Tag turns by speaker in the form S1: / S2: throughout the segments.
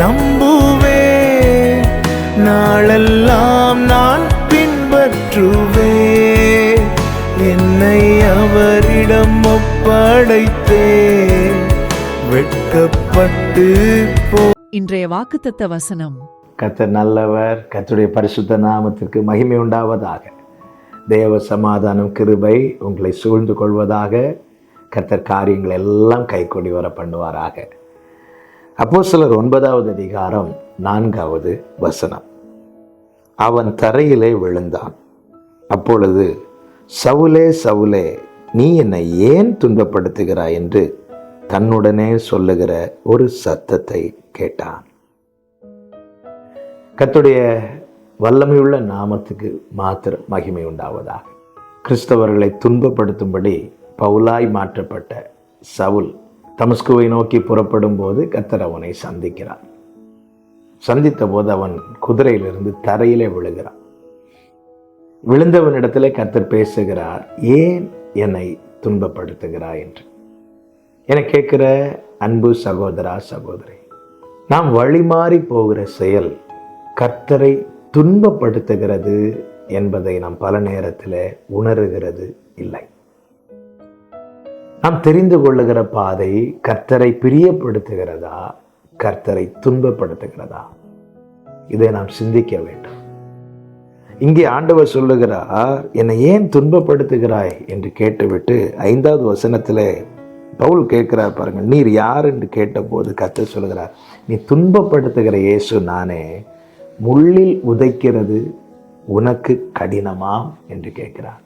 S1: நம்புவேன் நாளெல்லாம் நான் பின்பற்றுவேன் என்னை அவரிடம் ஒப்படைத்தேன். வெட்கப்பட்டு போ
S2: இன்றைய வாக்குத்தத்த வசனம்.
S3: கர்த்தர் நல்லவர் கர்த்தருடைய பரிசுத்த நாமத்திற்கு மகிமை உண்டாவதாக. தேவ சமாதானம் கிருபை உங்களை சூழ்ந்து கொள்வதாக கர்த்தர் காரியங்கள் எல்லாம் கைகூடி வர பண்ணுவாராக அப்போ சிலர் ஒன்பதாவது அதிகாரம் நான்காவது வசனம். அவன் தரையிலே விழுந்தான். அப்பொழுது சவுலே சவுலே நீ என்னை ஏன் துன்பப்படுத்துகிறாய்? என்று தன்னுடனே சொல்லுகிற ஒரு சத்தத்தை கேட்டான். கத்துடைய வல்லமையுள்ள நாமத்துக்கு மாத்திர மகிமை உண்டாவதாக. கிறிஸ்தவர்களை துன்பப்படுத்தும்படி பவுலாய் மாற்றப்பட்ட சவுல் தமஸ்குவை நோக்கி புறப்படும் போது கத்தர் அவனை சந்திக்கிறான் சந்தித்த போது அவன் குதிரையிலிருந்து தரையிலே விழுகிறான். விழுந்தவனிடத்திலே கத்தர் பேசுகிறார் ஏன் என்னை துன்பப்படுத்துகிறாய்? என்று. என கேட்கிற அன்பு சகோதரா சகோதரி நாம் வழிமாறி போகிற செயல் கர்த்தரை துன்பப்படுத்துகிறது என்பதை நாம் பல நேரத்தில் உணர்கிறது இல்லை. நாம் தெரிந்து கொள்ளுகிற பாதை கர்த்தரை பிரியப்படுத்துகிறதா? கர்த்தரை துன்பப்படுத்துகிறதா? இதை நாம் சிந்திக்க வேண்டும். இங்கே ஆண்டவர் சொல்லுகிறார் என்னை ஏன் துன்பப்படுத்துகிறாய்? என்று கேட்டுவிட்டு ஐந்தாவது வசனத்தில் பவுல் கேட்கிறார் பாருங்க நீர் யார்? என்று கேட்டபோது கர்த்தர் சொல்கிறார் நீ துன்பப்படுத்துகிற இயேசு நானே முள்ளில் உதைக்கிறது உனக்கு கடினமா என்று கேட்கிறார்.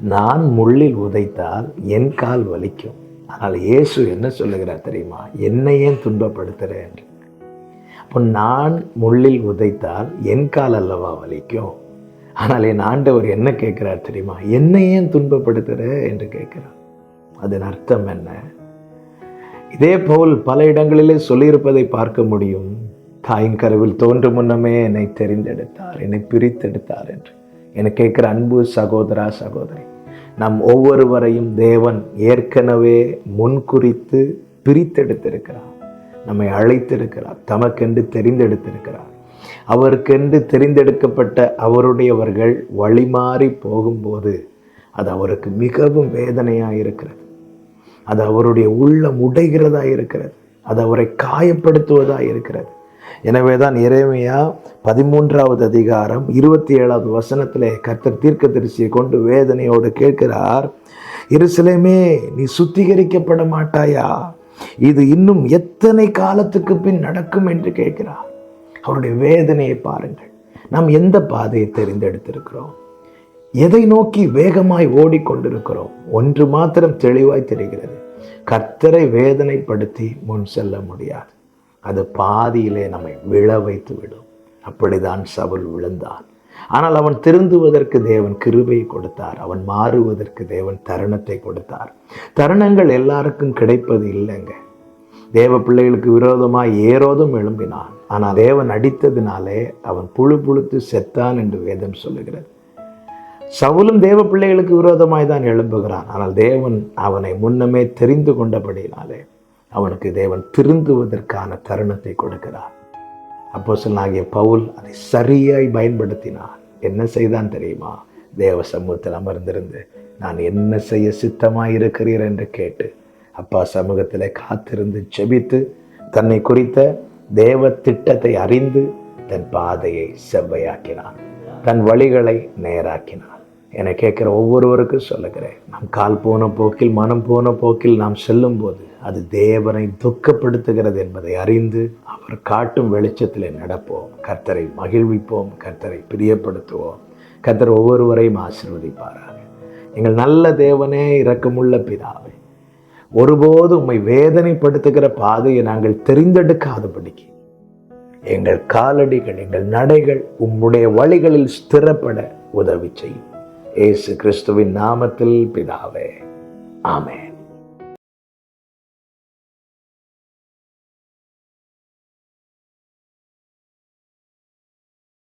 S3: நான் முள்ளில் உதைத்தால் என் கால் வலிக்கும். ஆனால் இயேசு என்ன சொல்லுகிறார் தெரியுமா? என்னை ஏன் துன்பப்படுத்துகிறேன் என்று. அப்போ நான் முள்ளில் உதைத்தால் என் கால் அல்லவா வலிக்கும்? ஆனால் என் ஆண்டவர் என்ன கேட்குறார் தெரியுமா? என்னை ஏன் துன்பப்படுத்துகிற என்று கேட்குறார். அதன் அர்த்தம் என்ன? இதே போல் பல இடங்களிலே சொல்லியிருப்பதை பார்க்க முடியும். தாயின் கருவில் தோன்றும் முன்னமே என்னை தெரிந்தெடுத்தார் என்னை பிரித்தெடுத்தார் என்று. என கேட்குற அன்பு சகோதரா சகோதரி நம் ஒவ்வொருவரையும் தேவன் ஏற்கனவே முன்குறித்து பிரித்தெடுத்திருக்கிறார். நம்மை அழைத்திருக்கிறார். தமக்கென்று தெரிந்தெடுத்திருக்கிறார். அவருக்கென்று தெரிந்தெடுக்கப்பட்ட அவருடையவர்கள் வழிமாறி போகும்போது அது அவருக்கு மிகவும் வேதனையாக இருக்கிறது அது அவருடைய உள்ளம் உடைகிறதா இருக்கிறது அது அவரை காயப்படுத்துவதாக இருக்கிறது எனவே தான் இறைமையா பதிமூன்றாவது அதிகாரம் இருபத்தி ஏழாவது வசனத்திலே கர்த்தர் தீர்க்க தரிசியை கொண்டு வேதனையோடு கேட்கிறார் இருசிலேமே நீ சுத்திகரிக்கப்பட மாட்டாயா? இது இன்னும் எத்தனை காலத்துக்கு பின் நடக்கும்? என்று கேட்கிறார். அவருடைய வேதனையை பாருங்கள். நாம் எந்த பாதையை தெரிந்தெடுத்திருக்கிறோம்? எதை நோக்கி வேகமாய் ஓடிக்கொண்டிருக்கிறோம்? ஒன்று மாத்திரம் தெளிவாய் தெரிகிறது. கர்த்தரை வேதனைப்படுத்தி முன் செல்ல முடியாது. அது பாதியிலே நம்மை விழ வைத்து விடும் அப்படிதான் சவுல் விழுந்தான். ஆனால் அவன் திருந்துவதற்கு தேவன் கிருபை கொடுத்தார். அவன் மாறுவதற்கு தேவன் தருணத்தை கொடுத்தார். தருணங்கள் எல்லாருக்கும் கிடைப்பது இல்லைங்க. தேவ பிள்ளைகளுக்கு விரோதமாய் ஏரோதும் எழும்பினான். ஆனால் தேவன் அடித்ததினாலே அவன் புழு புழுத்து செத்தான் என்று வேதம் சொல்லுகிறது. சவுலும் தேவ பிள்ளைகளுக்கு விரோதமாய் தான் எழும்புகிறான். ஆனால் தேவன் அவனை முன்னமே தெரிந்து கொண்டபடினாலே அவனுக்கு தேவன் திருந்துவதற்கான தருணத்தை கொடுக்கிறார். அப்போ சொன்னாகிய பவுல் அதை சரியாய் பயன்படுத்தினான். என்ன செய்தான் தெரியுமா? தேவ சமூகத்தில் அமர்ந்திருந்து நான் என்ன செய்ய சித்தமாக இருக்கிறீர் என்று கேட்டு அப்பா சமூகத்தில் காத்திருந்து செபித்து தன்னை குறித்த தேவ திட்டத்தை அறிந்து தன் பாதையை செவ்வையாக்கினான். தன் வழிகளை நேராக்கினான். என்னை கேட்குற ஒவ்வொருவருக்கும் சொல்லுகிறேன். நாம் கால் போன போக்கில் மனம் போன போக்கில் நாம் செல்லும்போது அது தேவனை துக்கப்படுத்துகிறது என்பதை அறிந்து அவர் காட்டும் வெளிச்சத்தில் நடப்போம். கர்த்தரை மகிழ்விப்போம் கர்த்தரை பிரியப்படுத்துவோம். கர்த்தர் ஒவ்வொருவரையும் ஆசீர்வதிப்பாராக. எங்கள் நல்ல தேவனே இரக்கமுள்ள பிதாவே ஒருபோது உம்மை வேதனைப்படுத்துகிற பாதையை நாங்கள் தெரிந்தெடுக்காதபடிக்கு எங்கள் காலடிகள் எங்கள் நடைகள் உம்முடைய வழிகளில் ஸ்திரப்பட உதவி செய்யும். ஏசு கிறிஸ்துவின் நாமத்தில் பிதாவே. ஆமே